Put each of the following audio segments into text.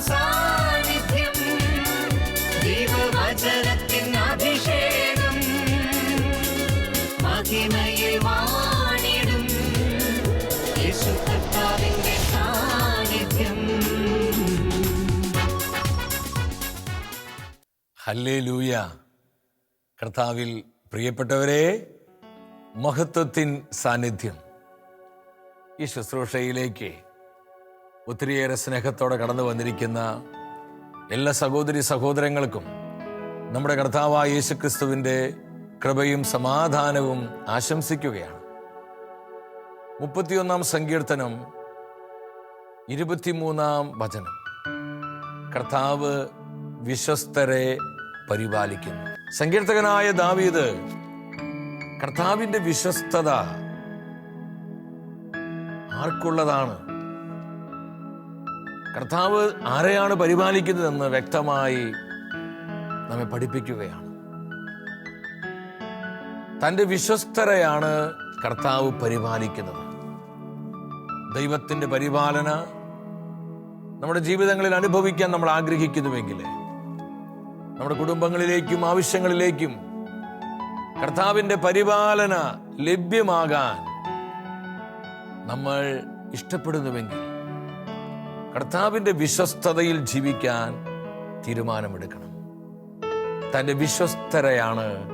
സാന്നിധ്യം വാണിടും സാന്നിധ്യം. ഹല്ലേ ലൂയ കർത്താവിൽ പ്രിയപ്പെട്ടവരെ മഹത്വത്തിൻ സാന്നിധ്യം. ഈ ശുശ്രൂഷയിലേക്ക് ഒത്തിരിയേറെ സ്നേഹത്തോടെ കടന്നു വന്നിരിക്കുന്ന എല്ലാ സഹോദരി സഹോദരങ്ങൾക്കും നമ്മുടെ കർത്താവായ യേശുക്രിസ്തുവിന്റെ കൃപയും സമാധാനവും ആശംസിക്കുകയാണ്. മുപ്പത്തിയൊന്നാം സങ്കീർത്തനം ഇരുപത്തിമൂന്നാം വചനം. കർത്താവ് വിശ്വസ്തരെ പരിപാലിക്കുന്നു. സങ്കീർത്തകനായ ദാവീദ് കർത്താവിന്റെ വിശ്വസ്തത ആർക്കുള്ളതാണ്? കർത്താവ് ആരെയാണ് പരിപാലിക്കുന്നതെന്ന് വ്യക്തമായി നമ്മെ പഠിപ്പിക്കുകയാണ്. തന്റെ വിശ്വസ്തരെയാണ് കർത്താവ് പരിപാലിക്കുന്നത്. ദൈവത്തിന്റെ പരിപാലന നമ്മുടെ ജീവിതങ്ങളിൽ അനുഭവിക്കാൻ നമ്മൾ ആഗ്രഹിക്കുന്നുവെങ്കിൽ നമ്മുടെ കുടുംബങ്ങളിലേക്കും ആവശ്യങ്ങളിലേക്കും കർത്താവിന്റെ പരിപാലന ലഭ്യമാകാൻ നമ്മൾ ഇഷ്ടപ്പെടുന്നുവെങ്കിൽ കർത്താവിന്റെ വിശ്വസ്തതയിൽ ജീവിക്കാൻ തീരുമാനമെടുക്കണം. തന്റെ വിശ്വസ്തരെയാണ്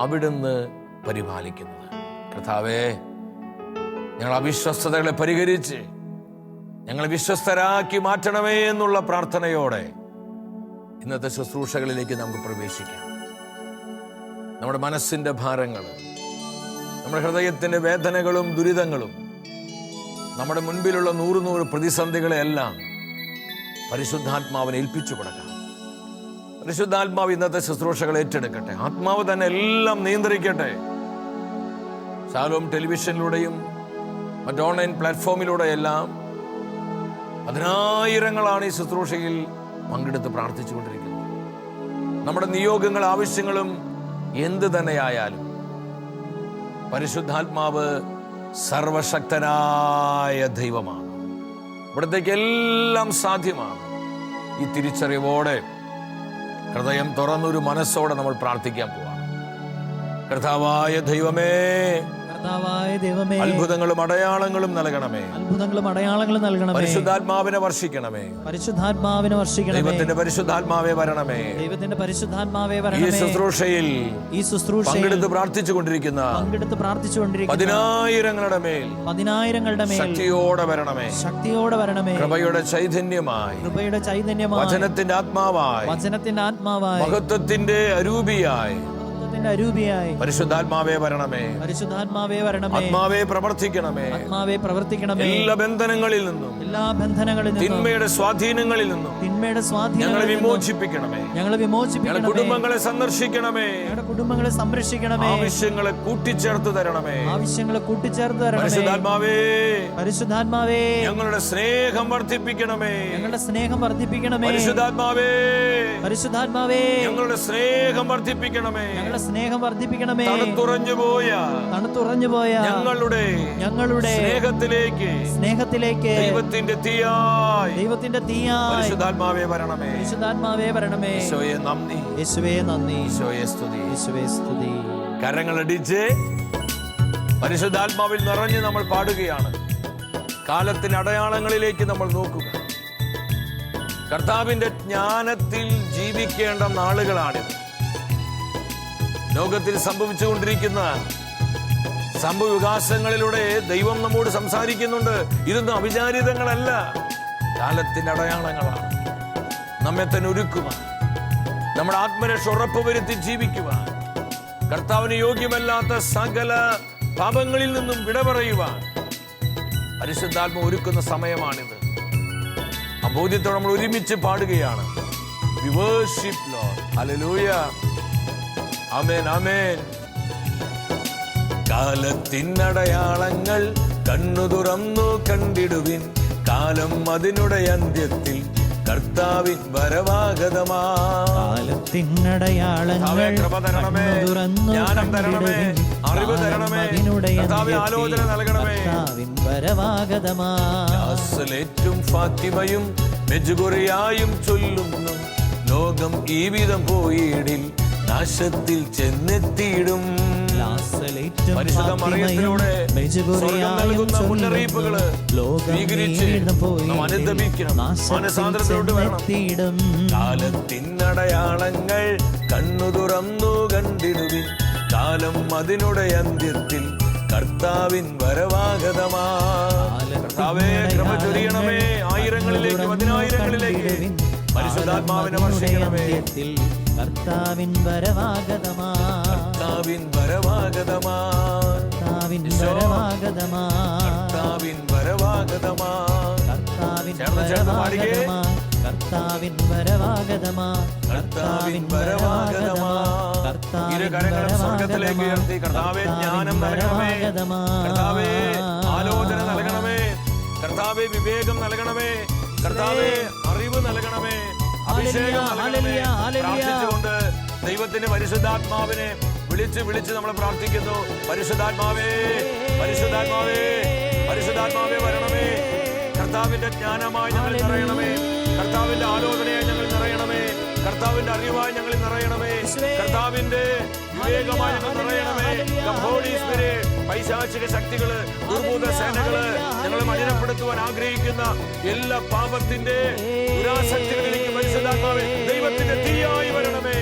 അവിടുന്ന് പരിപാലിക്കുന്നത്. കർത്താവേ ഞങ്ങൾ അവിശ്വസ്തതകളെ പരിഹരിച്ച് ഞങ്ങളെ വിശ്വസ്തരാക്കി മാറ്റണമേ എന്നുള്ള പ്രാർത്ഥനയോടെ ഇന്നത്തെ ശുശ്രൂഷകളിലേക്ക് നമുക്ക് പ്രവേശിക്കാം. നമ്മുടെ മനസ്സിന്റെ ഭാരങ്ങൾ നമ്മുടെ ഹൃദയത്തിന്റെ വേദനകളും ദുരിതങ്ങളും നമ്മുടെ മുൻപിലുള്ള നൂറ് നൂറ് പ്രതിസന്ധികളെല്ലാം പരിശുദ്ധാത്മാവിനെ ഏൽപ്പിച്ചു കൊടുക്കാം. പരിശുദ്ധാത്മാവ് ഇന്നത്തെ ശുശ്രൂഷകൾ ഏറ്റെടുക്കട്ടെ. ആത്മാവ് തന്നെ എല്ലാം നിയന്ത്രിക്കട്ടെ. സാലോം ടെലിവിഷനിലൂടെയും മറ്റ് ഓൺലൈൻ പ്ലാറ്റ്ഫോമിലൂടെയെല്ലാം പതിനായിരങ്ങളാണ് ഈ ശുശ്രൂഷയിൽ പങ്കെടുത്ത് പ്രാർത്ഥിച്ചുകൊണ്ടിരിക്കുന്നത്. നമ്മുടെ നിയോഗങ്ങൾ ആവശ്യങ്ങളും എന്ത് തന്നെയായാലും പരിശുദ്ധാത്മാവ് സർവശക്തനായ ദൈവമാണ്. ഇവിടത്തേക്ക് എല്ലാം സാധ്യമാണ്. ഈ തിരിച്ചറിവോടെ ഹൃദയം തുറന്നൊരു മനസ്സോടെ നമ്മൾ പ്രാർത്ഥിക്കാൻ പോവാണ്. കർത്താവായ ദൈവമേ കർത്താവായ ദൈവമേ അത്ഭുതങ്ങളും അടയാളങ്ങളും നൽകണമേ. അത്ഭുതങ്ങളും അടയാളങ്ങളും നൽകണമേ. പരിശുദ്ധാത്മാവിനെ വർഷിക്കണമേ. പരിശുദ്ധാത്മാവിനെ വർഷിക്കണമേ. ദൈവത്തിന്റെ പരിശുദ്ധാത്മാവേ വരണമേ. ദൈവത്തിന്റെ പരിശുദ്ധാത്മാവേ വരണമേ. ഈ ശുശ്രൂഷയിൽ ഈ ശുശ്രൂഷ പങ്കെടുത്ത് പ്രാർത്ഥിച്ചു കൊണ്ടിരിക്കുന്ന പങ്കെടുത്ത് പ്രാർത്ഥിച്ചുകൊണ്ടിരിക്കുന്ന പതിനായിരങ്ങളുടെ മേൽ പതിനായിരങ്ങളുടെ മേൽ ശക്തിയോടെ വരണമേ. ശക്തിയോടെ വരണമേ. കൃപയുടെ ചൈതന്യമായി കൃപയുടെ ചൈതന്യമായി വചനത്തിന്റെ ആത്മാവായി വചനത്തിന്റെ ആത്മാവായി മഹത്വത്തിന്റെ അരൂപിയായി മഹത്വത്തിന്റെ അരൂപിയായി പരിശുദ്ധാത്മാവേ വരണമേ. പരിശുദ്ധാത്മാവേ വരണമേ. ആത്മാവേ പ്രവർത്തിക്കണമേ. ആത്മാവേ പ്രവർത്തിക്കണമേ. എല്ലാ ബന്ധനങ്ങളിൽ നിന്നും എല്ലാ ബന്ധനങ്ങളിൽ നിന്നും. തിന്മയുടെ സ്വാധീനങ്ങളിൽ നിന്നും തിന്മയുടെ ഞങ്ങളെ സ്വാധീനങ്ങളിൽ നിന്നും വിമോചിപ്പിക്കണമേ. ഞങ്ങളെ വിമോചിപ്പിക്കണമേ. കുടുംബങ്ങളെ സന്ദർശിക്കണമേ. ഞങ്ങളുടെ കുടുംബങ്ങളെ സംരക്ഷിക്കണമേ. ആവശ്യങ്ങളെ കൂട്ടിച്ചേർത്ത് തരണമേ. ആവശ്യങ്ങളെ കൂട്ടിച്ചേർത്ത് തരണമേ. പരിശുദ്ധാത്മാവേ. പരിശുദ്ധാത്മാവേ. ഞങ്ങളുടെ സ്നേഹം വർദ്ധിപ്പിക്കണമേ. ഞങ്ങളുടെ സ്നേഹം വർദ്ധിപ്പിക്കണമേ. പരിശുദ്ധാത്മാവേ. പരിശുദ്ധാത്മാവേ. ഞങ്ങളുടെ സ്നേഹം വർദ്ധിപ്പിക്കണമേ. ഞങ്ങളുടെ സ്നേഹം വർദ്ധിപ്പിക്കണമേ. തണുത്തുറഞ്ഞു പോയ തണുത്തുറഞ്ഞു പോയ ഞങ്ങളുടെ ഞങ്ങളുടെ സ്നേഹത്തിലേക്ക് സ്നേഹത്തിലേക്ക് ദൈവത്തിന്റെ തീയായി ദൈവത്തിന്റെ തീയായി പരിശുദ്ധാത്മാവേ വരണമേ. വിശുദ്ധാത്മാവേ വരണമേ. ഈശോയെ നന്ദി. യേശുവേ നന്ദി. ഈശോയെ സ്തുതി. യേശുവേ സ്തുതി. കരങ്ങളടിച്ച് പരിശുദ്ധാത്മാവിൽ നിറഞ്ഞ് നമ്മൾ പാടുകയാണ്. കാലത്തിന് അടയാളങ്ങളിലേക്ക് നമ്മൾ നോക്കുക. കർത്താവിന്റെ ജ്ഞാനത്തിൽ ജീവിക്കേണ്ട നാളുകളാണിത്. ലോകത്തിൽ സംഭവിച്ചുകൊണ്ടിരിക്കുന്ന സംഭവവികാസങ്ങളിലൂടെ ദൈവം നമ്മോട് സംസാരിക്കുന്നുണ്ട്. ഇതൊന്നും അവിചാരിതങ്ങളല്ല. കാലത്തിന്റെ അടയാളങ്ങളാണ്. നമ്മെ തന്നെ ഒരുക്കുവാൻ നമ്മുടെ ആത്മരക്ഷ ഉറപ്പുവരുത്തി ജീവിക്കുവാൻ കർത്താവിന് യോഗ്യമല്ലാത്ത സകല പാപങ്ങളിൽ നിന്നും വിട പറയുവാൻ പരിശുദ്ധാത്മ ഒരുക്കുന്ന സമയമാണിത്. ആ ബോധ്യത്തോടെ നമ്മൾ ഒരുമിച്ച് പാടുകയാണ്. വിവേഴ്ഷിപ്പ് ലോ Lord. അമേൻ കാലത്തിൻ കാലത്തിനടയാളങ്ങൾ കണ്ണു തുറന്നു കണ്ടിടുവിൻ. കാലം അതിനുടെ അന്ത്യത്തിൽ കർത്താവിൻ വരവാഗതമാ. കാലത്തിനടയാളങ്ങൾ തുറന്നു ജ്ഞാനം തരണമേ. അറിവ് തരണമേ. അന്ത്യത്തിൽ ആലോചന നൽകണമേ. കർത്താവിൻ വരവാഗതമാ. ലാസലേറ്റും ഫാത്തിമയും മെജുകുറിയായും ചൊല്ലുന്നു. ലോകം ഈ വിധം പോയിടിൽ നാശത്തിൽ ചെന്നെത്തിയിടും. ടയാളങ്ങൾ മറിയത്തിലൂടെ നൽകുന്ന. മുന്നറിയിപ്പുകൾ സ്വീകരിച്ച്. കാലത്തിനടയാളങ്ങൾ കണ്ണു തുറന്നു കണ്ടിടുവിൻ. കാലം അതിനുടെ അന്ത്യത്തിൽ കർത്താവിൻ വരവാഗതമാ. കർത്താവേ കൃപ ചൊരിയണമേ. ആയിരങ്ങളിലേക്ക് പതിനായിരങ്ങളിലേക്ക്. പരിശുദ്ധാത്മാവിനെ വർഷിക്കണമേ. കർത്താവിൻ വരവാഗതമാ. കർത്താവിൻ വരവാഗതമാ. കർത്താവിൻ. വരവാഗതമാ. കർത്താവിൻ വരവാഗതമാ. കർത്താവിൻ. വരവാഗതമാ. കർത്താവിൻ വരവാഗതമാ. കർത്താവിൻ വരവാഗതമാ. ആലോചന നൽകണമേ. കർത്താവെ വിവേകം നൽകണമേ. കർത്താവെ അറിവ് നൽകണമേ. അഭിഷേകം. പ്രാർത്ഥിച്ചുകൊണ്ട് ദൈവത്തിന്റെ പരിശുദ്ധാത്മാവിനെ വിളിച്ച് വിളിച്ച് നമ്മൾ പ്രാർത്ഥിക്കുന്നു. പരിശുദ്ധാത്മാവേ പരിശുദ്ധാത്മാവേ പരിശുദ്ധാത്മാവേ വരണമേ. കർത്താവിന്റെ ജ്ഞാനമായി ഞങ്ങൾ നിറയണമേ. കർത്താവിന്റെ ആലോചനയായി ഞങ്ങൾ നിറയണമേ. കർത്താവിന്റെ അറിവായി ഞങ്ങൾ നിറയണമേ. കർത്താവിന്റെ വിവേകമായി ഞങ്ങൾ നിറയണമേ. ഹോളി സ്പിരിറ്റ് പൈശാചിക ശക്തികൾ ദുർഭൂത സേനകൾ ഞങ്ങളെ മലിനപ്പെടുത്തുവാൻ ആഗ്രഹിക്കുന്ന എല്ലാ പാപത്തിന്റെ ദുരാശക്തികളിലേക്ക് പരിശുദ്ധാത്മാവേ ദൈവത്തിന്റെ തീയായി വരണമേ.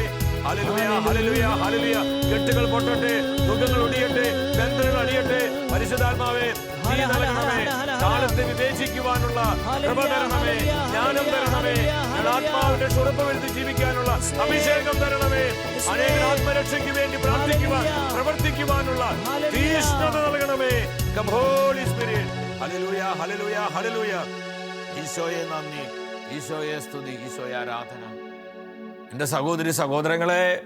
ഹല്ലേലൂയ ഹല്ലേലൂയ കെട്ടുകൾ പൊട്ടട്ടെ ദുഃഖങ്ങൾ ഒടിയട്ടെ ബന്ധനങ്ങൾ അടിയട്ടെ. പരിശുദ്ധാത്മാവേ നീ നൽകണമേ. കാലത്തെ വിവേചിക്കുവാനുള്ള കൃപ തരണമേ. ജ്ഞാനം തരണമേ. ആത്മാവിന്റെ സ്വറപ്പ് വരുത്തി ജീവിക്കാനുള്ള അഭിഷേകം തരണമേ. അനേക ആത്മരക്ഷയ്ക്ക് വേണ്ടി പ്രാർത്ഥിക്കുവാൻ പ്രവർത്തിക്കുവാനുള്ള തീഷ്ണത നൽകണമേ. Hallelujah hallelujah hallelujah. ഈശോയെ നന്ദി. ഈശോയെ സ്തുതി ഈശോയെ ആരാധന. എന്റെ സഹോദരി സഹോദരങ്ങളെ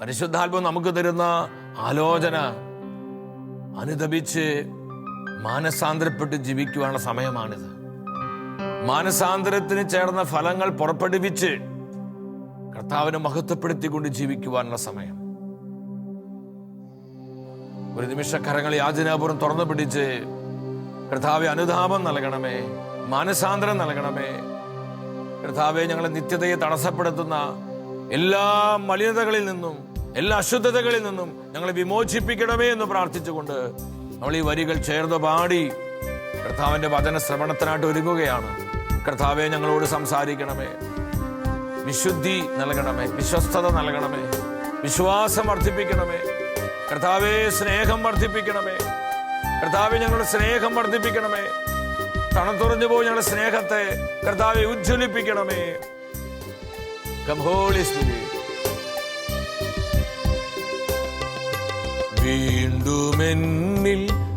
പരിശുദ്ധാത്മം നമുക്ക് തരുന്ന ആലോചന അനുദപിച്ച് മാനസാന്തരപ്പെട്ട് ജീവിക്കുവാനുള്ള സമയമാണിത്. മാനസാന്തരത്തിന് ചേർന്ന ഫലങ്ങൾ പുറപ്പെടുവിച്ച് കർത്താവിനെ മഹത്വപ്പെടുത്തിക്കൊണ്ട് ജീവിക്കുവാനുള്ള സമയം. ഒരു നിമിഷ കരങ്ങൾ യാചനാപുരം തുറന്നു പിടിച്ച് കർത്താവെ അനുതാപം നൽകണമേ. മാനസാന്തരം നൽകണമേ. കർത്താവെ ഞങ്ങളെ നിത്യതയെ തടസ്സപ്പെടുത്തുന്ന എല്ലാ മലിനതകളിൽ നിന്നും എല്ലാ അശുദ്ധതകളിൽ നിന്നും ഞങ്ങളെ വിമോചിപ്പിക്കണമേ എന്ന് പ്രാർത്ഥിച്ചുകൊണ്ട് നമ്മൾ ഈ വരികൾ ചേർന്ന് പാടി കർത്താവിന്റെ വചന ശ്രവണത്തിനായിട്ട് ഒരുങ്ങുകയാണ്. കർത്താവെ ഞങ്ങളോട് സംസാരിക്കണമേ. വിശുദ്ധി നൽകണമേ വിശ്വസ്തത നൽകണമേ വിശ്വാസം വർദ്ധിപ്പിക്കണമേ. കർത്താവെ സ്നേഹം വർദ്ധിപ്പിക്കണമേ. കർത്താവെ ഞങ്ങളുടെ സ്നേഹം വർദ്ധിപ്പിക്കണമേ. തണുത്തുറഞ്ഞു പോയി ഞങ്ങളുടെ സ്നേഹത്തെ കർത്താവെ ഉജ്ജ്വലിപ്പിക്കണമേ. കംഹോളി സ്തുതി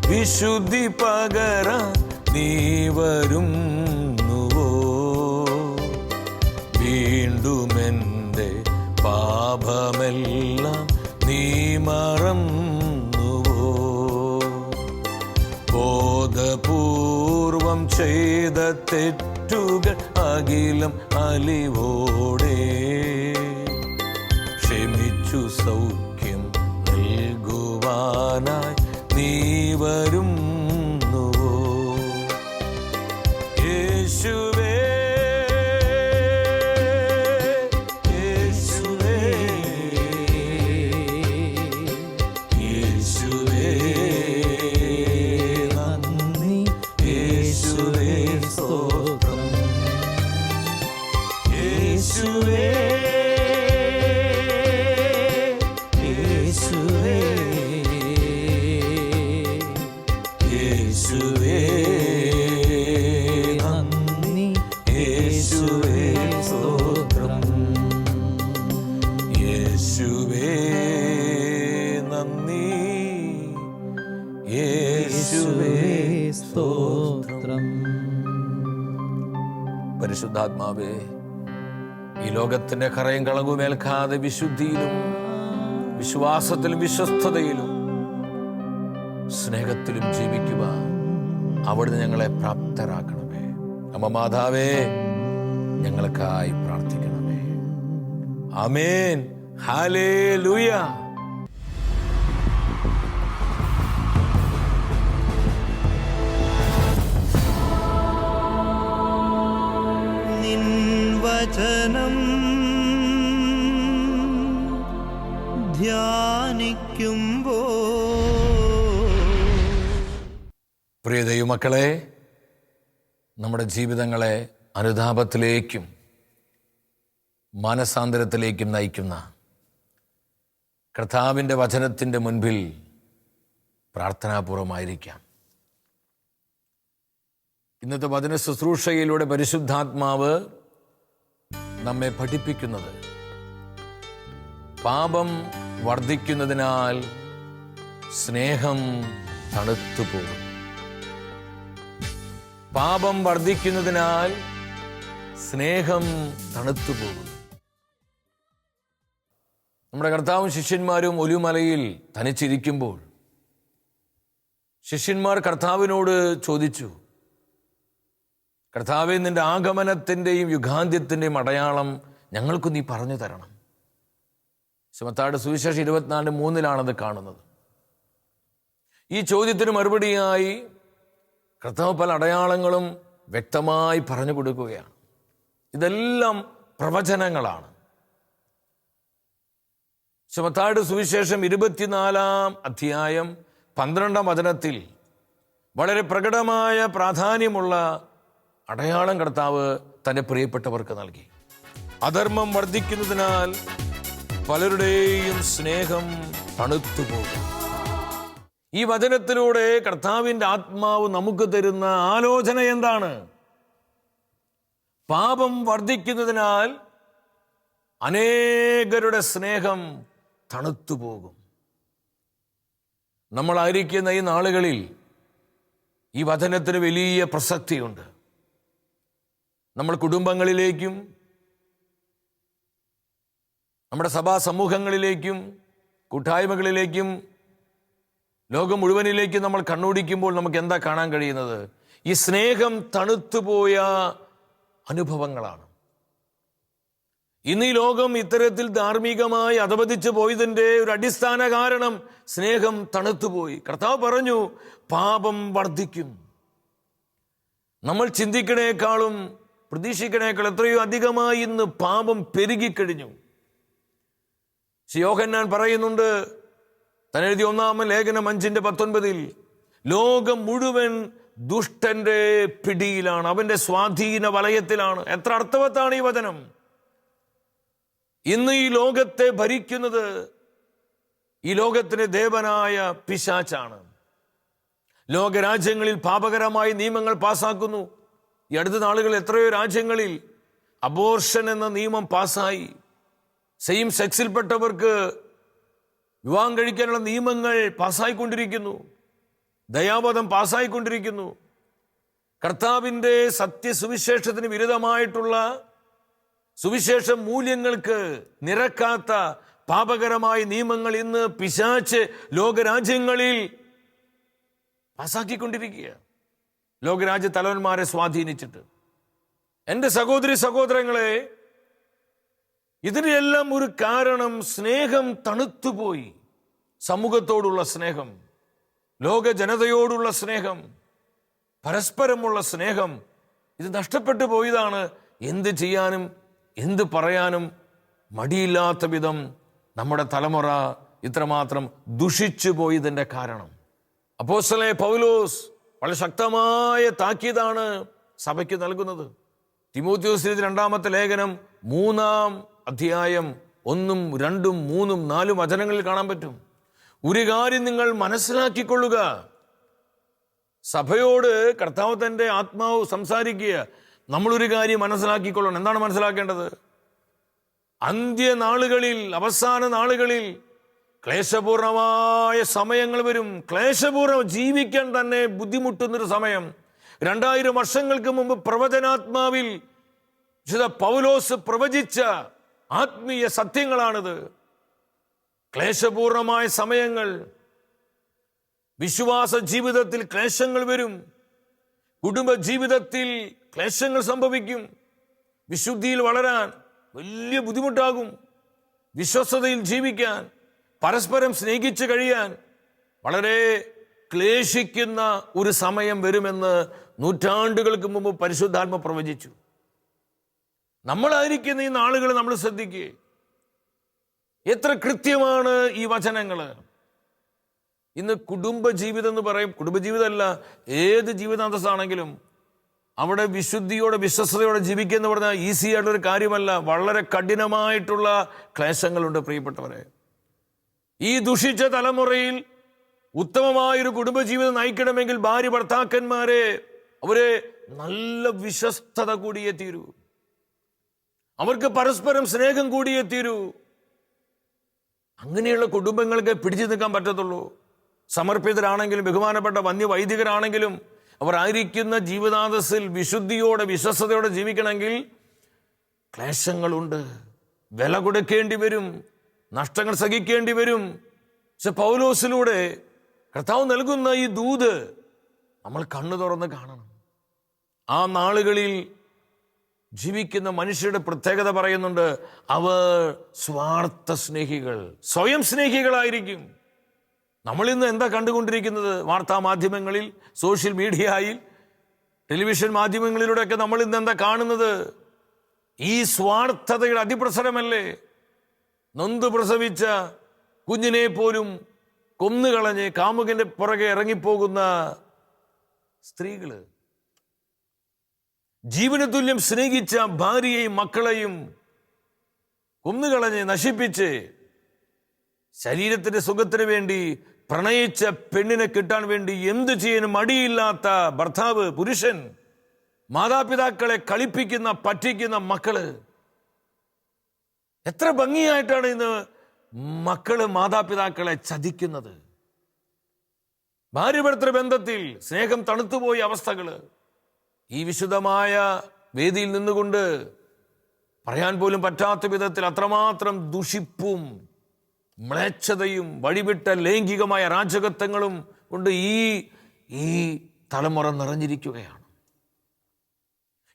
വിശുദ്ധി പകര നീ വരുന്നുവോ? വീണ്ടുമെന്റെ പാപമെല്ലാം നീ മറന്നുവോ ബോധപൂർവം ചെയ്ത തെറ്റുകൾ അഖിലം അലിവോടെ. ക്ഷമിച്ചു സൗഖ്യം നൽകുവാനായി നീ വരുന്നുവോ നന്ദി യേശുവേ സ്തോത്രം. പരിശുദ്ധാത്മാവേ ഈ ലോകത്തിന്റെ കറയും കളങ്കുമേൽക്കാതെ വിശുദ്ധിയിലും വിശ്വാസത്തിലും വിശ്വസ്തതയിലും സ്നേഹത്തിലും ജീവിക്കുക അവിടുന്ന് ഞങ്ങളെ പ്രാപ്തരാക്കണമേ. അമ്മ മാതാവേ ഞങ്ങൾക്കായി പ്രാർത്ഥിക്കണമേ. അമേൻ ഹാലേ നിൻ പ്രിയ ദൈവമക്കളെ നമ്മുടെ ജീവിതങ്ങളെ അനുതാപത്തിലേക്കും മാനസാന്തരത്തിലേക്കും നയിക്കുന്ന കർത്താവിന്റെ വചനത്തിന്റെ മുൻപിൽ പ്രാർത്ഥനാപൂർവമായിരിക്കാം. ഇന്നത്തെ വചന ശുശ്രൂഷയിലൂടെ പരിശുദ്ധാത്മാവ് നമ്മെ പഠിപ്പിക്കുന്നത് പാപം വർദ്ധിക്കുന്നതിനാൽ സ്നേഹം തണുത്തു പോകും പാപം വർദ്ധിക്കുന്നതിനാൽ സ്നേഹം തണുത്തു പോകുന്നു നമ്മുടെ കർത്താവും ശിഷ്യന്മാരും ഒലുമലയിൽ തനിച്ചിരിക്കുമ്പോൾ ശിഷ്യന്മാർ കർത്താവിനോട് ചോദിച്ചു കർത്താവെ നിന്റെ ആഗമനത്തിന്റെയും യുഗാന്ത്യത്തിന്റെയും അടയാളം ഞങ്ങൾക്ക് നീ പറഞ്ഞു തരണം. ശമത്താട് സുവിശേഷം ഇരുപത്തിനാല് മൂന്നിലാണത് കാണുന്നത്. ഈ ചോദ്യത്തിന് മറുപടിയായി കർത്താവ് പല അടയാളങ്ങളും വ്യക്തമായി പറഞ്ഞു കൊടുക്കുകയാണ്. ഇതെല്ലാം പ്രവചനങ്ങളാണ്. ചുമത്താട് സുവിശേഷം ഇരുപത്തിനാലാം അധ്യായം പന്ത്രണ്ടാം വചനത്തിൽ വളരെ പ്രകടമായ പ്രാധാന്യമുള്ള അടയാളം കർത്താവ് തന്റെ പ്രിയപ്പെട്ടവർക്ക് നൽകി. അധർമ്മം വർദ്ധിക്കുന്നതിനാൽ പലരുടെയും സ്നേഹം തണുത്തുപോകും. ഈ വചനത്തിലൂടെ കർത്താവിന്റെ ആത്മാവ് നമുക്ക് തരുന്ന ആലോചന എന്താണ്? പാപം വർദ്ധിക്കുന്നതിനാൽ അനേകരുടെ സ്നേഹം തണുത്തുപോകും നമ്മളായിരിക്കുന്ന ഈ നാളുകളിൽ ഈ വചനത്തിന് വലിയ പ്രസക്തിയുണ്ട്. നമ്മൾ കുടുംബങ്ങളിലേക്കും നമ്മുടെ സഭാ സമൂഹങ്ങളിലേക്കും കൂട്ടായ്മകളിലേക്കും ലോകം മുഴുവനിലേക്ക് നമ്മൾ കണ്ണോടിക്കുമ്പോൾ നമുക്ക് എന്താ കാണാൻ കഴിയുന്നത്? ഈ സ്നേഹം തണുത്തുപോയ അനുഭവങ്ങളാണ്. ഇന്ന് ഈ ലോകം ഇത്തരത്തിൽ ധാർമ്മികമായി അധപതിച്ചു പോയതിന്റെ ഒരു അടിസ്ഥാന കാരണം സ്നേഹം തണുത്തുപോയി. കർത്താവ് പറഞ്ഞു പാപം വർദ്ധിക്കും. നമ്മൾ ചിന്തിക്കണേക്കാളും പ്രതീക്ഷിക്കണേക്കാൾ എത്രയോ അധികമായി ഇന്ന് പാപം പെരുകിക്കഴിഞ്ഞു. യോഹന്നാൻ പറയുന്നുണ്ട് താൻ എഴുതിയ ഒന്നാമൻ ലേഖനം അഞ്ചിന്റെ പത്തൊൻപതിൽ ലോകം മുഴുവൻ ദുഷ്ടന്റെ പിടിയിലാണ് അവന്റെ സ്വാധീന വലയത്തിലാണ്. എത്ര അർത്ഥവത്താണ് ഈ വചനം? ഇന്ന് ഈ ലോകത്തെ ഭരിക്കുന്നത് ഈ ലോകത്തിന് ദേവനായ പിശാച്ചാണ് ലോകരാജ്യങ്ങളിൽ പാപകരമായ നിയമങ്ങൾ പാസാക്കുന്നു. ഈ അടുത്ത നാളുകൾ എത്രയോ രാജ്യങ്ങളിൽ അബോർഷൻ എന്ന നിയമം പാസായി. സെയിം സെക്സിൽപ്പെട്ടവർക്ക് വിവാഹം കഴിക്കാനുള്ള നിയമങ്ങൾ പാസ്സായിക്കൊണ്ടിരിക്കുന്നു. ദയാബോധം പാസ്സായിക്കൊണ്ടിരിക്കുന്നു. കർത്താവിന്റെ സത്യസുവിശേഷത്തിന് വിരുദ്ധമായിട്ടുള്ള സുവിശേഷ മൂല്യങ്ങൾക്ക് നിരക്കാത്ത പാപകരമായ നിയമങ്ങൾ ഇന്ന് പിശാച്ച് ലോകരാജ്യങ്ങളിൽ പാസാക്കിക്കൊണ്ടിരിക്കുക ലോകരാജ്യ തലവന്മാരെ സ്വാധീനിച്ചിട്ട്. എന്റെ സഹോദരി സഹോദരങ്ങളെ ഇതിനെല്ലാം ഒരു കാരണം സ്നേഹം തണുത്തുപോയി. സമൂഹത്തോടുള്ള സ്നേഹം ലോക ജനതയോടുള്ള സ്നേഹം പരസ്പരമുള്ള സ്നേഹം ഇത് നഷ്ടപ്പെട്ടു പോയതാണ്. എന്ത് ചെയ്യാനും എന്ത് പറയാനും മടിയില്ലാത്ത വിധം നമ്മുടെ തലമുറ ഇത്രമാത്രം ദുഷിച്ചു പോയതിന്റെ കാരണം. അപ്പോസ്തലനായ പൗലോസ് വളരെ ശക്തമായ താക്കീതാണ് സഭയ്ക്ക് നൽകുന്നത്. തിമോത്യോസ് രണ്ടാമത്തെ ലേഖനം മൂന്നാം അധ്യായം ഒന്നും രണ്ടും മൂന്നും നാലും വചനങ്ങളിൽ കാണാൻ പറ്റും. ഒരു കാര്യം നിങ്ങൾ മനസ്സിലാക്കിക്കൊള്ളുക. സഭയോട് കർത്താവ് തന്റെ ആത്മാവ് സംസാരിക്കുക. നമ്മളൊരു കാര്യം മനസ്സിലാക്കിക്കൊള്ളണം. എന്താണ് മനസ്സിലാക്കേണ്ടത്? അന്ത്യനാളുകളിൽ അവസാന നാളുകളിൽ ക്ലേശപൂർണമായ സമയങ്ങൾ വരും. ക്ലേശപൂർണം ജീവിക്കാൻ തന്നെ ബുദ്ധിമുട്ടുന്നൊരു സമയം. രണ്ടായിരം വർഷങ്ങൾക്ക് മുമ്പ് പ്രവചനാത്മാവിൽ വിശുദ്ധ പൗലോസ് പ്രവചിച്ച ആത്മീയ സത്യങ്ങളാണിത്. ക്ലേശപൂർണമായ സമയങ്ങൾ വിശ്വാസ ജീവിതത്തിൽ ക്ലേശങ്ങൾ വരും കുടുംബ ജീവിതത്തിൽ ക്ലേശങ്ങൾ സംഭവിക്കും വിശുദ്ധിയിൽ വളരാൻ വലിയ ബുദ്ധിമുട്ടാകും വിശ്വസ്തയിൽ ജീവിക്കാൻ പരസ്പരം സ്നേഹിച്ചു കഴിയാൻ വളരെ ക്ലേശിക്കുന്ന ഒരു സമയം വരുമെന്ന് നൂറ്റാണ്ടുകൾക്ക് മുമ്പ് പരിശുദ്ധാത്മ പ്രവചിച്ചു. നമ്മളായിരിക്കുന്ന ഈ നാളുകൾ നമ്മൾ ശ്രദ്ധിക്കുക. എത്ര കൃത്യമാണ് ഈ വചനങ്ങൾ ഇന്ന് കുടുംബജീവിതം എന്ന് പറയും. കുടുംബജീവിതമല്ല ഏത് ജീവിതാന്തസ്സാണെങ്കിലും അവിടെ വിശുദ്ധിയോടെ വിശ്വസ്തയോടെ ജീവിക്കുക എന്ന് പറഞ്ഞാൽ ഈസി ആയിട്ടൊരു കാര്യമല്ല. വളരെ കഠിനമായിട്ടുള്ള ക്ലേശങ്ങളുണ്ട് പ്രിയപ്പെട്ടവരെ. ഈ ദുഷിച്ച തലമുറയിൽ ഉത്തമമായൊരു കുടുംബജീവിതം നയിക്കണമെങ്കിൽ ഭാര്യ ഭർത്താക്കന്മാരെ അവരെ നല്ല വിശ്വസ്തത കൂടിയേ തീരൂ അവർക്ക് പരസ്പരം സ്നേഹം കൂടിയേ തീരൂ. അങ്ങനെയുള്ള കുടുംബങ്ങൾക്ക് പിടിച്ചു നിൽക്കാൻ പറ്റത്തുള്ളൂ. സമർപ്പിതരാണെങ്കിലും ബഹുമാനപ്പെട്ട വന്യവൈദികരാണെങ്കിലും അവർ ആയിരിക്കുന്ന ജീവിതാന്തസ്സിൽ വിശുദ്ധിയോടെ വിശ്വസതയോടെ ജീവിക്കണമെങ്കിൽ ക്ലേശങ്ങളുണ്ട്. വില കൊടുക്കേണ്ടി വരും. നഷ്ടങ്ങൾ സഹിക്കേണ്ടി വരും. പക്ഷെ പൗലോസിലൂടെ കർത്താവ് നൽകുന്ന ഈ ദൂത് നമ്മൾ കണ്ണു തുറന്ന് കാണണം. ആ നാളുകളിൽ ജീവിക്കുന്ന മനുഷ്യരുടെ പ്രത്യേകത പറയുന്നുണ്ട് അവർ സ്വാർത്ഥ സ്നേഹികൾ സ്വയം സ്നേഹികളായിരിക്കും. നമ്മളിന്ന് എന്താ കണ്ടുകൊണ്ടിരിക്കുന്നത്? വാർത്താ മാധ്യമങ്ങളിൽ സോഷ്യൽ മീഡിയയിൽ ടെലിവിഷൻ മാധ്യമങ്ങളിലൂടെയൊക്കെ നമ്മൾ ഇന്ന് എന്താ കാണുന്നത്? ഈ സ്വാർത്ഥതയുടെ അതിപ്രസരമല്ലേ? നൊന്ത് പ്രസവിച്ച കുഞ്ഞിനെ പോലും കൊന്നുകളഞ്ഞ് കാമുകന്റെ പുറകെ ഇറങ്ങിപ്പോകുന്ന സ്ത്രീകൾ ജീവന തുല്യം സ്നേഹിച്ച ഭാര്യയെയും മക്കളെയും കൊന്നുകളഞ്ഞ് നശിപ്പിച്ച് ശരീരത്തിന്റെ സുഖത്തിന് വേണ്ടി പ്രണയിച്ച പെണ്ണിനെ കിട്ടാൻ വേണ്ടി എന്ത് ചെയ്യാനും മടിയില്ലാത്ത ഭർത്താവ് പുരുഷൻ മാതാപിതാക്കളെ കളിപ്പിക്കുന്ന പറ്റിക്കുന്ന മക്കൾ. എത്ര ഭംഗിയായിട്ടാണ് ഇന്ന് മക്കൾ മാതാപിതാക്കളെ ചതിക്കുന്നത്. ഭാര്യഭർത്തൃ ബന്ധത്തിൽ സ്നേഹം തണുത്തുപോയ അവസ്ഥകൾ. ഈ വിശുദ്ധമായ വേദിയിൽ നിന്നുകൊണ്ട് പറയാൻ പോലും പറ്റാത്ത വിധത്തിൽ അത്രമാത്രം ദുഷിപ്പും മ്ലേച്ഛതയും വഴിവിട്ട ലൈംഗികമായ രാജകത്വങ്ങളും കൊണ്ട് ഈ ഈ തലമുറ നിറഞ്ഞിരിക്കുകയാണ്.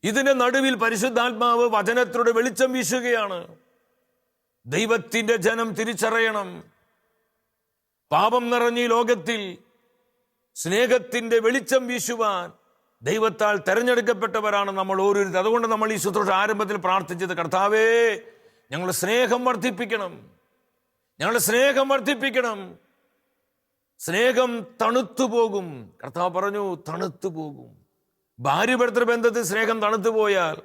ഇതിന്റെ നടുവിൽ പരിശുദ്ധാത്മാവ് വചനത്തിലൂടെ വെളിച്ചം വീശുകയാണ്. ദൈവത്തിന്റെ ജനം തിരിച്ചറിയണം. പാപം നിറഞ്ഞ ഈ ലോകത്തിൽ സ്നേഹത്തിന്റെ വെളിച്ചം വീശുവാൻ ദൈവത്താൽ തെരഞ്ഞെടുക്കപ്പെട്ടവരാണ് നമ്മൾ ഓരോരുത്തർ. അതുകൊണ്ട് നമ്മൾ ഈ ശുശ്രൂഷ ആരംഭത്തിൽ പ്രാർത്ഥിച്ചത് കർത്താവേ ഞങ്ങളുടെ സ്നേഹം വർദ്ധിപ്പിക്കണം. ഞങ്ങളുടെ സ്നേഹം വർദ്ധിപ്പിക്കണം. സ്നേഹം തണുത്തു പോകും കർത്താവ് പറഞ്ഞു തണുത്തു പോകും ഭാര്യ ഭർത്തൃ ബന്ധത്തിൽ സ്നേഹം തണുത്തു പോയാൽ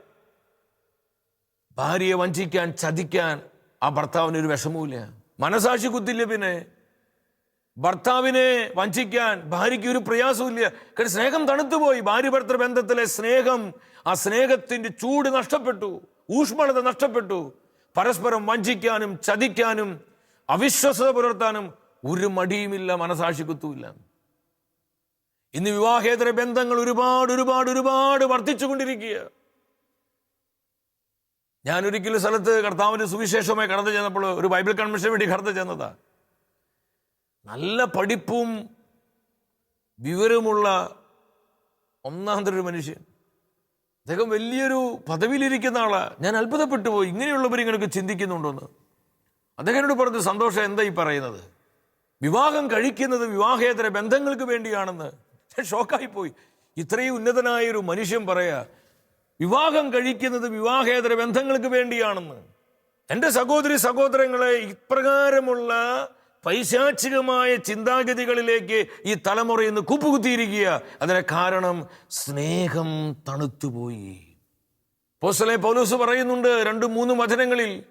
ഭാര്യയെ വഞ്ചിക്കാൻ ചതിക്കാൻ ആ ഭർത്താവിന് ഒരു വിഷമവുമില്ല. മനസാക്ഷി കുത്തില്ല പിന്നെ. ഭർത്താവിനെ വഞ്ചിക്കാൻ ഭാര്യയ്ക്ക് ഒരു പ്രയാസമില്ല കാരണം സ്നേഹം തണുത്തുപോയി. ഭാര്യ ഭർത്തൃ ബന്ധത്തിലെ സ്നേഹം ആ സ്നേഹത്തിന്റെ ചൂട് നഷ്ടപ്പെട്ടു. ഊഷ്മളത നഷ്ടപ്പെട്ടു. പരസ്പരം വഞ്ചിക്കാനും ചതിക്കാനും അവിശ്വസത പുലർത്താനും ഒരു മടിയുമില്ല മനസാക്ഷി കുത്തുമില്ല ഇന്ന് വിവാഹേതര ബന്ധങ്ങൾ ഒരുപാട് ഒരുപാട് ഒരുപാട് വർദ്ധിച്ചുകൊണ്ടിരിക്കുക. ഞാൻ ഒരിക്കലും സ്ഥലത്ത് കർത്താവിന്റെ സുവിശേഷമായി കടന്നു ചെന്നപ്പോൾ ഒരു ബൈബിൾ കൺവെൻഷന് വേണ്ടി കടന്നു ചെന്നതാ. നല്ല പഠിപ്പും വിവരമുള്ള ഒന്നാം തരം മനുഷ്യൻ. അദ്ദേഹം വലിയൊരു പദവിയിലിരിക്കുന്ന ആളാണ് ഞാൻ അത്ഭുതപ്പെട്ടു പോയി. ഇങ്ങനെയുള്ളവർ ഇങ്ങനെയൊക്കെ ചിന്തിക്കുന്നുണ്ടോന്ന്. അദ്ദേഹം എന്നോട് പറഞ്ഞു സന്തോഷം എന്താ ഈ പറയുന്നത്? വിവാഹം കഴിക്കുന്നത് വിവാഹേതര ബന്ധങ്ങൾക്ക് വേണ്ടിയാണെന്ന്. ഞാൻ ഷോക്കായി പോയി. ഇത്രയും ഉന്നതനായ ഒരു മനുഷ്യൻ പറയാ വിവാഹം കഴിക്കുന്നത് വിവാഹേതര ബന്ധങ്ങൾക്ക് വേണ്ടിയാണെന്ന്. എന്റെ സഹോദരി സഹോദരങ്ങളെ ഇപ്രകാരമുള്ള പൈശാചികമായ ചിന്താഗതികളിലേക്ക് ഈ തലമുറ ഇന്ന് കുപ്പുകുത്തിയിരിക്കുക അതിന് കാരണം സ്നേഹം തണുത്തുപോയി. പോസ്റ്റലെ പൗലൂസ് പറയുന്നുണ്ട് രണ്ടും മൂന്നും വചനങ്ങളിൽ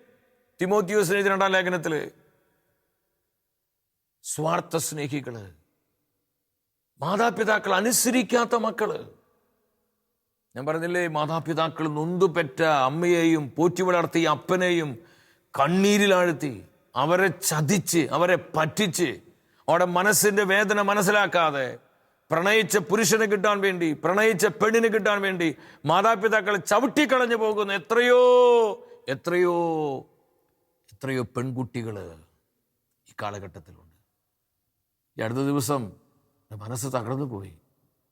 എഴുതിയ രണ്ടാം ലേഖനത്തിൽ സ്വാർത്ഥ സ്നേഹികൾ മാതാപിതാക്കൾ അനുസരിക്കാത്ത മക്കൾ. ഞാൻ പറഞ്ഞില്ലേ മാതാപിതാക്കൾ നൊന്തുപെറ്റ അമ്മയെയും പോറ്റി വളർത്തിയ അപ്പനെയും കണ്ണീരിലാഴ്ത്തി. അവരെ ചതിച്ച് അവരെ പറ്റിച്ച് അവിടെ മനസ്സിന്റെ വേദന മനസ്സിലാക്കാതെ പ്രണയിച്ച പുരുഷന് കിട്ടാൻ വേണ്ടി പ്രണയിച്ച പെണ്ണിന് കിട്ടാൻ വേണ്ടി മാതാപിതാക്കളെ ചവിട്ടിക്കളഞ്ഞു പോകുന്ന എത്രയോ എത്രയോ എത്രയോ പെൺകുട്ടികൾ ഈ കാലഘട്ടത്തിലുണ്ട്. ഈ അടുത്ത ദിവസം മനസ്സ് തകർന്നു പോയി.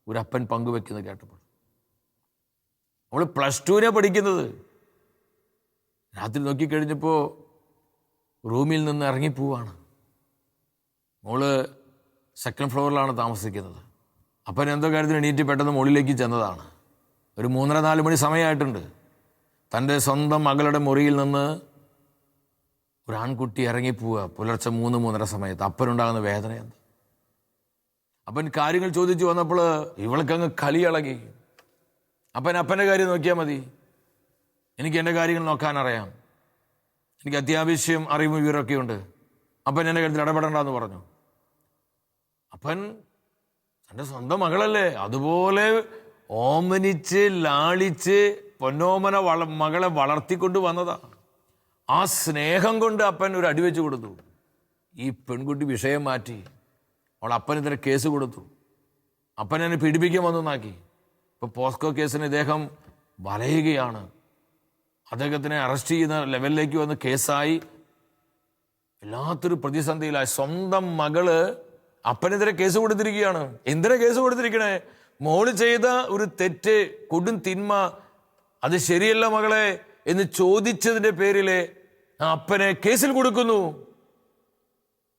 ഒരു അപ്പൻ പങ്കുവെക്കുന്നത് കേട്ടപ്പോൾ. അവൾ പ്ലസ് ടുവിനെ പഠിക്കുന്നത്. രാത്രി നോക്കിക്കഴിഞ്ഞപ്പോൾ റൂമിൽ നിന്ന് ഇറങ്ങിപ്പോവാണ് മോൾ സെക്കൻഡ് ഫ്ലോറിലാണ് താമസിക്കുന്നത്. അപ്പൻ എന്തോ കാര്യത്തിന് എണീറ്റ് പെട്ടെന്ന് മുകളിലേക്ക് ചെന്നതാണ്. ഒരു മൂന്നര നാല് മണി സമയമായിട്ടുണ്ട് തന്റെ സ്വന്തം മകളുടെ മുറിയിൽ നിന്ന് ഒരു ആൺകുട്ടി ഇറങ്ങിപ്പോവുക പുലർച്ചെ മൂന്ന് മൂന്നര സമയത്ത്. അപ്പനുണ്ടാകുന്ന വേദന എന്ത്? അപ്പൻ കാര്യങ്ങൾ ചോദിച്ചു വന്നപ്പോൾ ഇവൾക്കങ്ങ് കളിയിളകി അപ്പൻ അപ്പന്റെ കാര്യം നോക്കിയാൽ മതി. എനിക്ക് എന്റെ കാര്യങ്ങൾ നോക്കാൻ അറിയാം എനിക്ക് അത്യാവശ്യം അറിവും വിവരമൊക്കെ ഉണ്ട്. അപ്പൻ എന്റെ കാര്യത്തിൽ ഇടപെടണ്ടെന്ന് പറഞ്ഞു. അപ്പൻ തന്റെ സ്വന്തം മകളല്ലേ. അതുപോലെ ഓമനിച്ച് ലാളിച്ച് പൊന്നോമന വള മകളെ വളർത്തിക്കൊണ്ട് വന്നതാ. ആ സ്നേഹം കൊണ്ട് അപ്പൻ ഒരു അടി വെച്ച് കൊടുത്തു. ഈ പെൺകുട്ടി വിഷയം മാറ്റി. അവൾ അപ്പനെതിരെ കേസ് കൊടുത്തു. അപ്പൻ എന്നെ പീഡിപ്പിക്കാൻ വന്നു നാക്കി ഇപ്പൊ പോസ്കോ കേസിന് ഇദ്ദേഹം വലയുകയാണ്. അദ്ദേഹത്തിനെ അറസ്റ്റ് ചെയ്യുന്ന ലെവലിലേക്ക് വന്ന് കേസായി. വല്ലാത്തൊരു പ്രതിസന്ധിയിലായി. സ്വന്തം മകൾ അപ്പനെതിരെ കേസ് കൊടുത്തിരിക്കുകയാണ്. എന്തിനാ കേസ് കൊടുത്തിരിക്കണേ? മോൾ ചെയ്ത ഒരു തെറ്റ് കൊടും തിന്മ അത് ശരിയല്ല മകളെ എന്ന് ചോദിച്ചതിന്റെ പേരിൽ അപ്പനെ കേസിൽ കൊടുക്കുന്നു.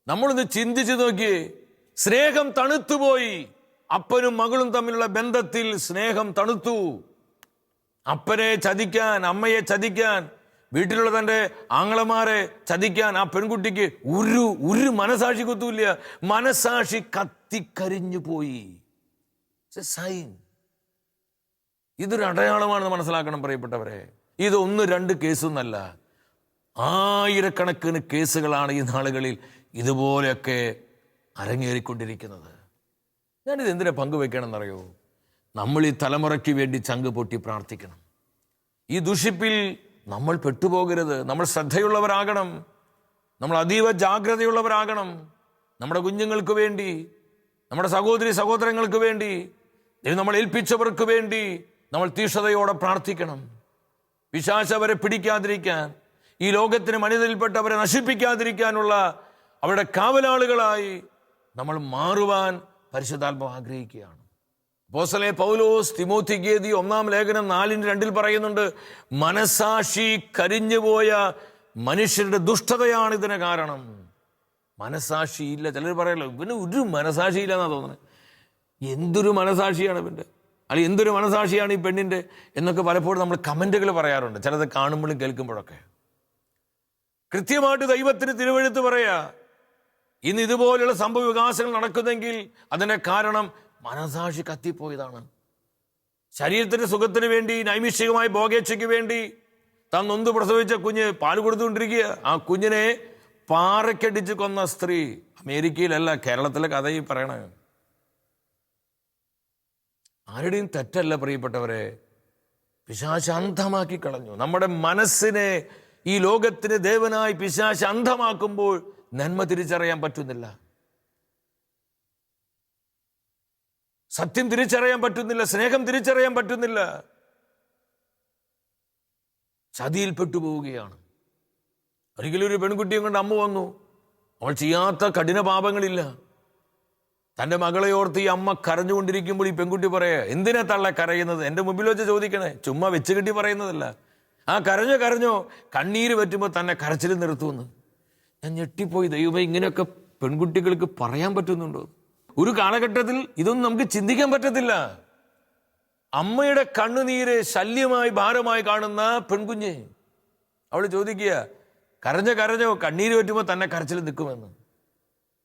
നമ്മളൊന്ന് ചിന്തിച്ചു നോക്കിയേ. സ്നേഹം തണുത്തുപോയി. അപ്പനും മകളും തമ്മിലുള്ള ബന്ധത്തിൽ സ്നേഹം തണുത്തു. അപ്പനെ ചതിക്കാൻ അമ്മയെ ചതിക്കാൻ വീട്ടിലുള്ള തന്റെ ആങ്ങളമാരെ ചതിക്കാൻ ആ പെൺകുട്ടിക്ക് ഒരു ഒരു മനസാക്ഷി കൊത്തൂല്ല. മനസാക്ഷി കത്തിക്കരിഞ്ഞു പോയി. സൈൻ ഇതൊരു അടയാളമാണെന്ന് മനസ്സിലാക്കണം പ്രിയപ്പെട്ടവരെ. ഇത് ഒന്ന് രണ്ട് കേസൊന്നല്ല. ആയിരക്കണക്കിന് കേസുകളാണ് ഈ നാളുകളിൽ ഇതുപോലെയൊക്കെ അരങ്ങേറിക്കൊണ്ടിരിക്കുന്നത്. ഞാനിത് എന്തിനാ പങ്കുവെക്കണമെന്നറിയോ? നമ്മൾ ഈ തലമുറയ്ക്ക് വേണ്ടി ചങ്ക് പൊട്ടി പ്രാർത്ഥിക്കണം. ഈ ദുഷിപ്പിൽ നമ്മൾ പെട്ടുപോകരുത്. നമ്മൾ ശ്രദ്ധയുള്ളവരാകണം. നമ്മൾ അതീവ ജാഗ്രതയുള്ളവരാകണം. നമ്മുടെ കുഞ്ഞുങ്ങൾക്ക് വേണ്ടി നമ്മുടെ സഹോദരി സഹോദരങ്ങൾക്ക് വേണ്ടി നമ്മൾ ഏൽപ്പിച്ചവർക്ക് വേണ്ടി നമ്മൾ തീക്ഷതയോടെ പ്രാർത്ഥിക്കണം. വിശാശവരെ പിടിക്കാതിരിക്കാൻ ഈ ലോകത്തിന് മനിതയിൽപ്പെട്ടവരെ നശിപ്പിക്കാതിരിക്കാനുള്ള അവരുടെ കാവലാളുകളായി നമ്മൾ മാറുവാൻ പരിശുദ്ധാത്മ ആഗ്രഹിക്കുകയാണ്. അപ്പോസ്തലൻ പൗലോസ് തിമോത്തിഗേതി ഒന്നാം ലേഖനം നാലിന് രണ്ടിൽ പറയുന്നുണ്ട് മനസാക്ഷി കരിഞ്ഞുപോയ മനുഷ്യരുടെ ദുഷ്ടതയാണ് ഇതിന് കാരണം. മനസാക്ഷി ഇല്ല. ചിലർ പറയല്ലോ ഇവന് ഒരു മനസാക്ഷി ഇല്ല എന്നാ തോന്നുന്നത് എന്തൊരു മനസാക്ഷിയാണ് ഇവന്റെ അല്ലെങ്കിൽ എന്തൊരു മനസാക്ഷിയാണ് ഈ പെണ്ണിന്റെ എന്നൊക്കെ പലപ്പോഴും നമ്മൾ കമന്റുകൾ പറയാറുണ്ട്. ചിലത് കാണുമ്പോഴും കേൾക്കുമ്പോഴൊക്കെ. കൃത്യമായിട്ട് ദൈവത്തിന് തിരുവഴുത്ത് പറയാ ഇന്ന് ഇതുപോലെയുള്ള സംഭവ വികാസങ്ങൾ നടക്കുന്നെങ്കിൽ അതിന്റെ കാരണം മനസാക്ഷി കത്തിപ്പോയതാണ് ശരീരത്തിന്റെ സുഖത്തിന് വേണ്ടി നൈമിഷികമായി ഭോഗേച്ഛയ്ക്ക് വേണ്ടി താൻ നൊന്ത് പ്രസവിച്ച കുഞ്ഞ് പാൽ കൊടുത്തുകൊണ്ടിരിക്കുക. ആ കുഞ്ഞിനെ പാറയ്ക്കടിച്ച് കൊന്ന സ്ത്രീ അമേരിക്കയിലല്ല കേരളത്തിലെ കഥ ഈ പറയണ ആരുടെയും തെറ്റല്ല പ്രിയപ്പെട്ടവരെ പിശാശ് അന്ധമാക്കി കളഞ്ഞു. നമ്മുടെ മനസ്സിനെ ഈ ലോകത്തിന് ദേവനായി പിശാശ് അന്ധമാക്കുമ്പോൾ നന്മ തിരിച്ചറിയാൻ പറ്റുന്നില്ല. സത്യം തിരിച്ചറിയാൻ പറ്റുന്നില്ല സ്നേഹം തിരിച്ചറിയാൻ പറ്റുന്നില്ല. ചതിയിൽപ്പെട്ടു പോവുകയാണ് ഒരിക്കലും ഒരു പെൺകുട്ടിയും കൊണ്ട് അമ്മ വന്നു. അവൾ ചെയ്യാത്ത കഠിന പാപങ്ങളില്ല. തന്റെ മകളെ ഓർത്ത് ഈ അമ്മ കരഞ്ഞുകൊണ്ടിരിക്കുമ്പോൾ ഈ പെൺകുട്ടി പറയാ എന്തിനാ തള്ള കരയുന്നത്? എന്റെ മുമ്പിൽ വെച്ച് ചോദിക്കണേ. ചുമ്മാ വെച്ച് കെട്ടി പറയുന്നതല്ല. ആ കരഞ്ഞോ കരഞ്ഞോ കണ്ണീര് പറ്റുമ്പോൾ തന്നെ കരച്ചിൽ നിർത്തുമെന്ന് ഞാൻ ഞെട്ടിപ്പോയി. ദൈവമേ ഇങ്ങനെയൊക്കെ പെൺകുട്ടികൾക്ക് പറയാൻ പറ്റുന്നുണ്ടോ? ഒരു കാലഘട്ടത്തിൽ ഇതൊന്നും നമുക്ക് ചിന്തിക്കാൻ പറ്റത്തില്ല. അമ്മയുടെ കണ്ണുനീര് ശല്യമായി ഭാരമായി കാണുന്ന പെൺകുഞ്ഞ്. അവൾ ചോദിക്കുക കരഞ്ഞ കരഞ്ഞോ? കണ്ണീര് പറ്റുമ്പോൾ തന്നെ കരച്ചിൽ നിൽക്കുമെന്ന്.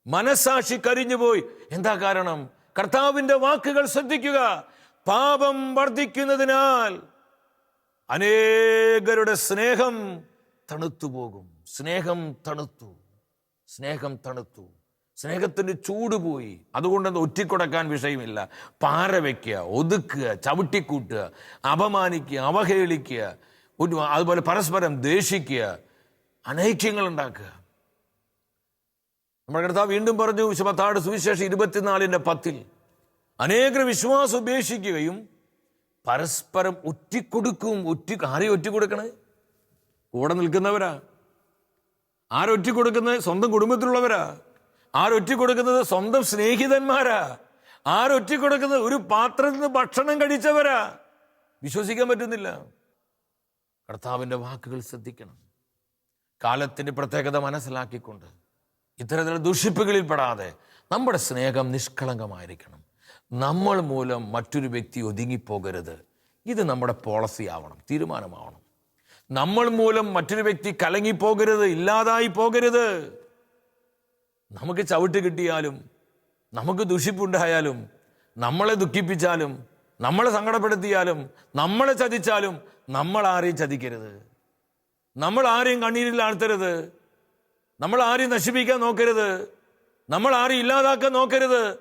മനസാക്ഷി കരിഞ്ഞുപോയി എന്താ കാരണം? കർത്താവിന്റെ വാക്കുകൾ ശ്രദ്ധിക്കുക. പാപം വർദ്ധിക്കുന്നതിനാൽ അനേകരുടെ സ്നേഹം തണുത്തു പോകും സ്നേഹം തണുത്തു. സ്നേഹം തണുത്തു. സ്നേഹത്തിന് ചൂട് പോയി. അതുകൊണ്ടൊന്നും ഒറ്റിക്കൊടക്കാൻ വിഷയമില്ല. പാര വയ്ക്കുക ഒതുക്കുക ചവിട്ടിക്കൂട്ടുക അപമാനിക്കുക അവഹേളിക്കുക അതുപോലെ പരസ്പരം ദേഷിക്കുക അനൈക്യങ്ങൾ ഉണ്ടാക്കുക നമ്മുടെ കർത്താവ് വീണ്ടും പറഞ്ഞു വിശ്വത്താട് സുവിശേഷം ഇരുപത്തിനാലിന്റെ പത്തിൽ അനേകർ വിശ്വാസം ഉപേക്ഷിക്കുകയും പരസ്പരം ഒറ്റിക്കൊടുക്കും. ഒറ്റി ആരെയും ഒറ്റിക്കൊടുക്കണേ? കൂടെ നിൽക്കുന്നവരാ. ആരൊറ്റിക്കൊടുക്കുന്നത് സ്വന്തം കുടുംബത്തിലുള്ളവരാ. ആരൊറ്റിക്കൊടുക്കുന്നത് സ്വന്തം സ്നേഹിതന്മാരാ? ആരൊറ്റിക്കൊടുക്കുന്നത് ഒരു പാത്രത്തിൽ നിന്ന് ഭക്ഷണം കഴിച്ചവരാ? വിശ്വസിക്കാൻ പറ്റുന്നില്ല. കർത്താവിന്റെ വാക്കുകൾ ശ്രദ്ധിക്കണം. കാലത്തിന്റെ പ്രത്യേകത മനസ്സിലാക്കിക്കൊണ്ട് ഇത്തരത്തിലുള്ള ദുഷിപ്പുകളിൽ പെടാതെ നമ്മുടെ സ്നേഹം നിഷ്കളങ്കമായിരിക്കണം. നമ്മൾ മൂലം മറ്റൊരു വ്യക്തി ഒതുങ്ങിപ്പോകരുത്. ഇത് നമ്മുടെ പോളിസി ആവണം തീരുമാനമാവണം. നമ്മൾ മൂലം മറ്റൊരു വ്യക്തി കലങ്ങിപ്പോകരുത് ഇല്ലാതായി പോകരുത്. നമുക്ക് ചവിട്ട് കിട്ടിയാലും നമുക്ക് ദുഷിപ്പുണ്ടായാലും നമ്മളെ ദുഃഖിപ്പിച്ചാലും നമ്മളെ സങ്കടപ്പെടുത്തിയാലും നമ്മളെ ചതിച്ചാലും നമ്മൾ ആരെയും ചതിക്കരുത്. നമ്മൾ ആരെയും കണ്ണീരിൽ ആഴ്ത്തരുത്. നമ്മൾ ആരെയും നശിപ്പിക്കാൻ നോക്കരുത്. നമ്മൾ ആരെയും ഇല്ലാതാക്കാൻ നോക്കരുത്.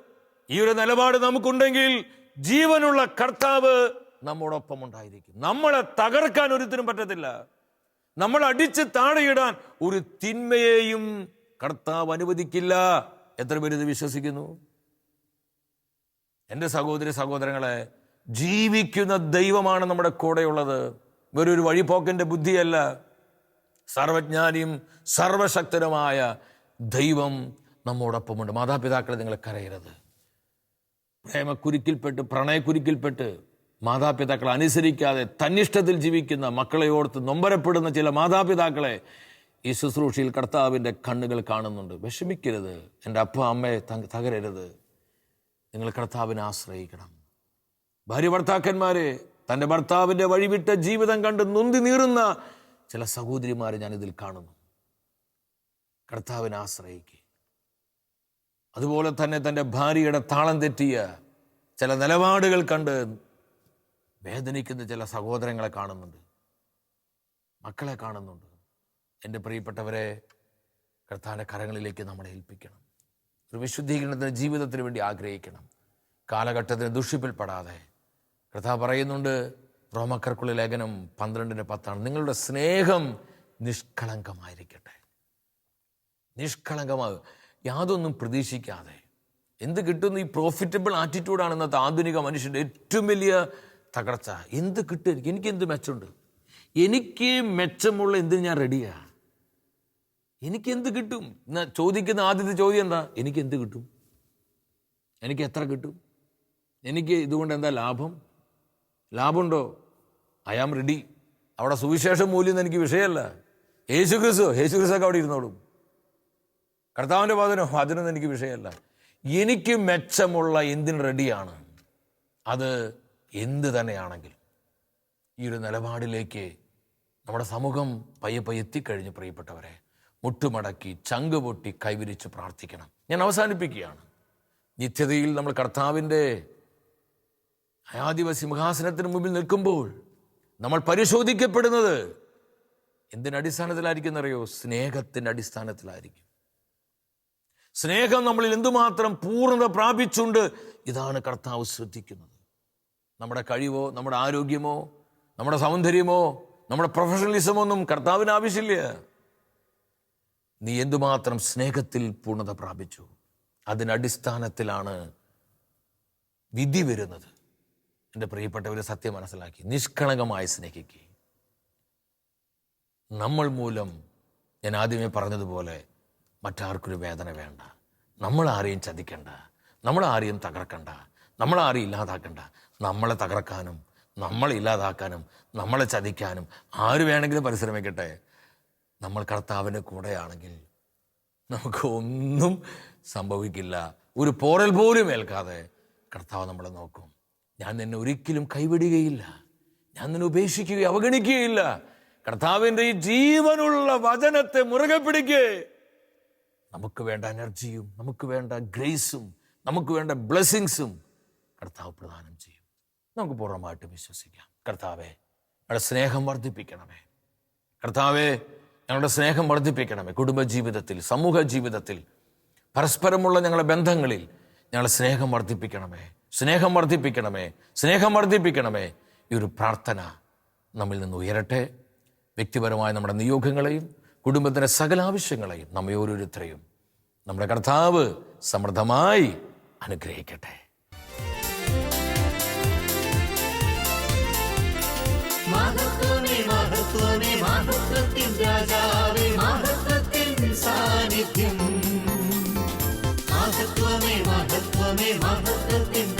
ഈ ഒരു നിലപാട് നമുക്കുണ്ടെങ്കിൽ ജീവനുള്ള കർത്താവ് നമ്മോടൊപ്പം ഉണ്ടായിരിക്കും. നമ്മളെ തകർക്കാൻ ഒരുത്തിനും പറ്റത്തില്ല. നമ്മൾ അടിച്ച് താഴെയിടാൻ ഒരു തിന്മയെയും കർത്താവ് അനുവദിക്കില്ല. എത്ര പേര് ഇത് വിശ്വസിക്കുന്നു? എന്റെ സഹോദരി സഹോദരങ്ങളെ ജീവിക്കുന്ന ദൈവമാണ് നമ്മുടെ കൂടെയുള്ളത്. വെറൊരു വഴിപോക്കന്റെ ബുദ്ധിയല്ല. സർവജ്ഞാനിയും സർവശക്തനുമായ ദൈവം നമ്മോടൊപ്പമുണ്ട്. മാതാപിതാക്കളെ നിങ്ങൾ കരയരുത്. പ്രേമക്കുരുക്കിൽപ്പെട്ട് പ്രണയക്കുരുക്കിൽപ്പെട്ട് മാതാപിതാക്കളെ അനുസരിക്കാതെ തന്നിഷ്ടത്തിൽ ജീവിക്കുന്ന മക്കളെ ഓർത്ത് നൊമ്പരപ്പെടുന്ന ചില മാതാപിതാക്കളെ ഈ ശുശ്രൂഷയിൽ കർത്താവിന്റെ കണ്ണുകൾ കാണുന്നുണ്ട്. വിഷമിക്കരുത്. എന്റെ അപ്പ അമ്മയെ തകരരുത്. നിങ്ങൾ കർത്താവിനെ ആശ്രയിക്കണം. ഭാര്യ ഭർത്താക്കന്മാരെ തന്റെ ഭർത്താവിന്റെ വഴിവിട്ട ജീവിതം കണ്ട് നൊന്തി നീറുന്ന ചില സഹോദരിമാരെ ഞാൻ ഇതിൽ കാണുന്നു. കർത്താവിനെ ആശ്രയിക്കുക അതുപോലെ തന്നെ തന്റെ ഭാര്യയുടെ താളം തെറ്റിയ ചില നിലപാടുകൾ കണ്ട് വേദനിക്കുന്ന ചില സഹോദരങ്ങളെ കാണുന്നുണ്ട്. മക്കളെ കാണുന്നുണ്ട്. എന്റെ പ്രിയപ്പെട്ടവരെ കർത്താവിന്റെ കരങ്ങളിലേക്ക് നമ്മളെ ഏൽപ്പിക്കണം. ഒരു വിശുദ്ധീകരണത്തിന് ജീവിതത്തിന് വേണ്ടി ആഗ്രഹിക്കണം. കാലഘട്ടത്തിന് ദുഷിപ്പിൽപ്പെടാതെ. കർത്താവ് പറയുന്നുണ്ട് റോമക്കർക്കുള്ള ലേഖനം പന്ത്രണ്ടിന് പത്താണ്. നിങ്ങളുടെ സ്നേഹം നിഷ്കളങ്കമായിരിക്കട്ടെ. നിഷ്കളങ്കമാകുക യാതൊന്നും പ്രതീക്ഷിക്കാതെ. എന്ത് കിട്ടുന്നു? ഈ പ്രോഫിറ്റബിൾ ആറ്റിറ്റ്യൂഡാണ് ഇന്നത്തെ ആധുനിക മനുഷ്യന്റെ ഏറ്റവും വലിയ തകർച്ച. എന്ത് കിട്ടും? എനിക്ക് എനിക്ക് എന്ത് മെച്ചമുണ്ട്? എനിക്ക് മെച്ചമുള്ള എന്തിന് ഞാൻ റെഡിയാ എനിക്ക് എന്ത് കിട്ടും? എന്നാ ചോദിക്കുന്ന ആദ്യത്തെ ചോദ്യം എന്താ? എനിക്ക് എന്ത് കിട്ടും? എനിക്ക് എത്ര കിട്ടും? എനിക്ക് ഇതുകൊണ്ട് എന്താ ലാഭം? ലാഭമുണ്ടോ? ഐ ആം റെഡി അവിടെ സുവിശേഷം മൂല്യം എനിക്ക് വിഷയമല്ല. യേശു ക്രിസ്തു യേശു ക്രിസ്തൊക്കെ അവിടെ ഇരുന്നോളും. കർത്താവിന്റെ വാദനോ അതിനൊന്നും എനിക്ക് വിഷയമല്ല. എനിക്ക് മെച്ചമുള്ള എന്തിന് റെഡിയാണ് അത് എന്ത് തന്നെയാണെങ്കിലും. ഈ ഒരു നിലപാടിലേക്ക് നമ്മുടെ സമൂഹം പയ്യെ പയ്യെ എത്തിക്കഴിഞ്ഞു പ്രിയപ്പെട്ടവരെ. മുട്ടുമടക്കി ചങ്ക് പൊട്ടി കൈവിരിച്ച് പ്രാർത്ഥിക്കണം. ഞാൻ അവസാനിപ്പിക്കുകയാണ്. നിത്യതയിൽ നമ്മൾ കർത്താവിന്റെ അയാദിവ സിംഹാസനത്തിന് മുമ്പിൽ നിൽക്കുമ്പോൾ നമ്മൾ പരിശോധിക്കപ്പെടുന്നത് എന്തിനടിസ്ഥാനത്തിലായിരിക്കും എന്നറിയോ സ്നേഹത്തിന്റെ അടിസ്ഥാനത്തിലായിരിക്കും. സ്നേഹം നമ്മളിൽ എന്തുമാത്രം പൂർണത പ്രാപിച്ചുണ്ട് ഇതാണ് കർത്താവ് ശ്രദ്ധിക്കുന്നത്. നമ്മുടെ കഴിവോ നമ്മുടെ ആരോഗ്യമോ നമ്മുടെ സൗന്ദര്യമോ നമ്മുടെ പ്രൊഫഷണലിസമോ ഒന്നും കർത്താവിന് ആവശ്യമില്ല. നീ എന്തുമാത്രം സ്നേഹത്തിൽ പൂർണത പ്രാപിച്ചു? അതിനടിസ്ഥാനത്തിലാണ് വിധി വരുന്നത്. എന്റെ പ്രിയപ്പെട്ടവരെ സത്യം മനസ്സിലാക്കി. നിഷ്കളങ്കമായി സ്നേഹിക്കുക നമ്മൾ മൂലം ഞാൻ ആദ്യമേ പറഞ്ഞതുപോലെ മറ്റാർക്കൊരു വേദന വേണ്ട. നമ്മൾ ആരെയും ചതിക്കണ്ട. നമ്മൾ ആരെയും തകർക്കണ്ട. നമ്മൾ ആരെയും ഇല്ലാതാക്കണ്ട. നമ്മളെ തകർക്കാനും നമ്മളെ ഇല്ലാതാക്കാനും നമ്മളെ ചതിക്കാനും ആര് വേണമെങ്കിലും പരിശ്രമിക്കട്ടെ. നമ്മൾ കർത്താവിന്റെ കൂടെയാണെങ്കിൽ നമുക്ക് ഒന്നും സംഭവിക്കില്ല. ഒരു പോറൽ പോലും ഏൽക്കാതെ കർത്താവ് നമ്മളെ നോക്കും. ഞാൻ നിന്നെ ഒരിക്കലും കൈവിടുകയില്ല. ഞാൻ നിന്നെ ഉപേക്ഷിക്കുകയും അവഗണിക്കുകയില്ല. കർത്താവിന്റെ ഈ ജീവനുള്ള വചനത്തെ മുറുകെ പിടിക്കേ. നമുക്ക് വേണ്ട എനർജിയും നമുക്ക് വേണ്ട ഗ്രേസും നമുക്ക് വേണ്ട ബ്ലെസ്സിങ്സും കർത്താവ് പ്രദാനം ചെയ്യും. നമുക്ക് പൂർണമായിട്ട് വിശ്വസിക്കാം. കർത്താവെ നമ്മുടെ സ്നേഹം വർദ്ധിപ്പിക്കണമേ. കർത്താവെ ഞങ്ങളുടെ സ്നേഹം വർദ്ധിപ്പിക്കണമേ കുടുംബജീവിതത്തിൽ സമൂഹ ജീവിതത്തിൽ പരസ്പരമുള്ള ഞങ്ങളുടെ ബന്ധങ്ങളിൽ ഞങ്ങളുടെ സ്നേഹം വർദ്ധിപ്പിക്കണമേ സ്നേഹം വർദ്ധിപ്പിക്കണമേ സ്നേഹം വർദ്ധിപ്പിക്കണമേ. ഈ ഒരു പ്രാർത്ഥന നമ്മിൽ നിന്ന് ഉയരട്ടെ. വ്യക്തിപരമായ നമ്മുടെ നിയോഗങ്ങളെയും കുടുംബത്തിന്റെ സകല ആവശ്യങ്ങളെയും നമ്മെ ഓരോരുത്തരെയും നമ്മുടെ കർത്താവ് സമൃദ്ധമായി അനുഗ്രഹിക്കട്ടെ. മഹത്വമേ സാന്നിധ്യം മഹത്വമേ മഹത്വമേ മഹത്വത്തിൻ